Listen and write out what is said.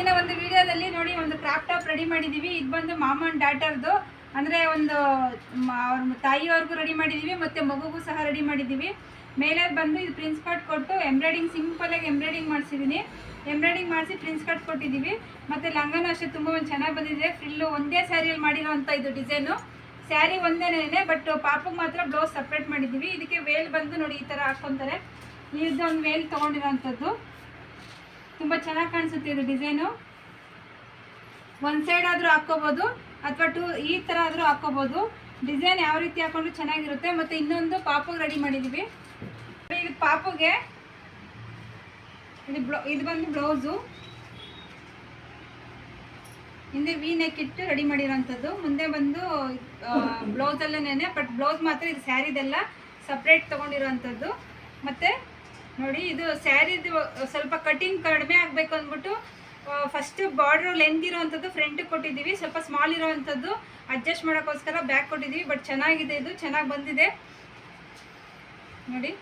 ಇವತ್ತಿನ ಒಂದು ವಿಡಿಯೋದಲ್ಲಿ ನೋಡಿ ಒಂದು ಕ್ರಾಪ್ ಟಾಪ್ ರೆಡಿ ಮಾಡಿದ್ದೀವಿ ಇದು ಬಂದು ಮಾಮನ್ ಡಾಟರ್ದು ಅಂದರೆ ಒಂದು ಅವ್ರ ತಾಯಿಯವ್ರಿಗೂ ರೆಡಿ ಮಾಡಿದ್ದೀವಿ ಮತ್ತು ಮಗುಗೂ ಸಹ ರೆಡಿ ಮಾಡಿದ್ದೀವಿ ಮೇಲೆ ಬಂದು ಇದು ಪ್ರಿನ್ಸ್ ಕಟ್ ಕೊಟ್ಟು ಎಂಬ್ರಾಯ್ಡಿಂಗ್ ಸಿಂಪಲಾಗಿ ಎಂಬ್ರಾಯ್ಡಿಂಗ್ ಮಾಡಿಸಿದ್ದೀನಿ ಎಂಬ್ರಾಯ್ಡಿಂಗ್ ಮಾಡಿಸಿ ಪ್ರಿನ್ಸ್ ಕಟ್ ಕೊಟ್ಟಿದ್ದೀವಿ ಮತ್ತು ಲಂಗನೂ ಅಷ್ಟೇ ತುಂಬ ಒಂದು ಚೆನ್ನಾಗಿ ಬಂದಿದೆ. ಫ್ರಿಲ್ಲು ಒಂದೇ ಸ್ಯಾರಿಯಲ್ಲಿ ಮಾಡಿರೋವಂಥ ಇದು ಡಿಸೈನು ಸ್ಯಾರಿ ಒಂದೇನೇ ಬಟ್ ಪಾಪಗೆ ಮಾತ್ರ ಬ್ಲೌಸ್ ಸಪ್ರೇಟ್ ಮಾಡಿದ್ದೀವಿ ಇದಕ್ಕೆ ವೇಲ್ ಬಂದು ನೋಡಿ ಈ ಥರ ಹಾಕ್ಕೊತಾರೆ ಇದೊಂದು ವೇಲ್ ತೊಗೊಂಡಿರೋವಂಥದ್ದು ತುಂಬ ಚೆನ್ನಾಗಿ ಕಾಣಿಸುತ್ತೆ ಇದು ಡಿಸೈನು. ಒಂದು ಸೈಡ್ ಆದರೂ ಹಾಕ್ಕೋಬೋದು, ಅಥವಾ ಟೂ, ಈ ಥರ ಆದರೂ ಹಾಕ್ಕೋಬೋದು. ಡಿಸೈನ್ ಯಾವ ರೀತಿ ಹಾಕೊಂಡ್ರು ಚೆನ್ನಾಗಿರುತ್ತೆ. ಮತ್ತು ಇನ್ನೊಂದು ಪಾಪುಗೆ ರೆಡಿ ಮಾಡಿದ್ದೀವಿ ಇದು ಪಾಪುಗೆ ಇದು ಬ್ಲೌ, ಇದು ಬಂದು ಬ್ಲೌಸು. ಹಿಂದೆ ವಿ ನೆಕ್ ಇಟ್ಟು ರೆಡಿ ಮಾಡಿರೋಂಥದ್ದು. ಮುಂದೆ ಬಂದು ಬ್ಲೌಸಲ್ಲೇ ಬಟ್ ಬ್ಲೌಸ್ ಮಾತ್ರ ಇದು ಸ್ಯಾರಿದೆಲ್ಲ ಸಪ್ರೇಟ್ ತೊಗೊಂಡಿರೋಂಥದ್ದು. ಮತ್ತು ನೋಡಿ, ಇದು ಸ್ಯಾರಿದು ಸ್ವಲ್ಪ ಕಟಿಂಗ್ ಕಡಿಮೆ ಆಗಬೇಕು ಅಂದ್ಬಿಟ್ಟು ಫಸ್ಟ್ ಬಾರ್ಡ್ರ್ ಲೆಂತ್ ಇರೋವಂಥದ್ದು ಫ್ರಂಟ್ ಕೊಟ್ಟಿದ್ದೀವಿ. ಸ್ವಲ್ಪ ಸ್ಮಾಲ್ ಇರೋವಂಥದ್ದು ಅಡ್ಜಸ್ಟ್ ಮಾಡೋಕ್ಕೋಸ್ಕರ ಬ್ಯಾಕ್ ಕೊಟ್ಟಿದ್ದೀವಿ. ಬಟ್ ಚೆನ್ನಾಗಿದೆ ಇದು, ಚೆನ್ನಾಗಿ ಬಂದಿದೆ. ನೋಡಿ.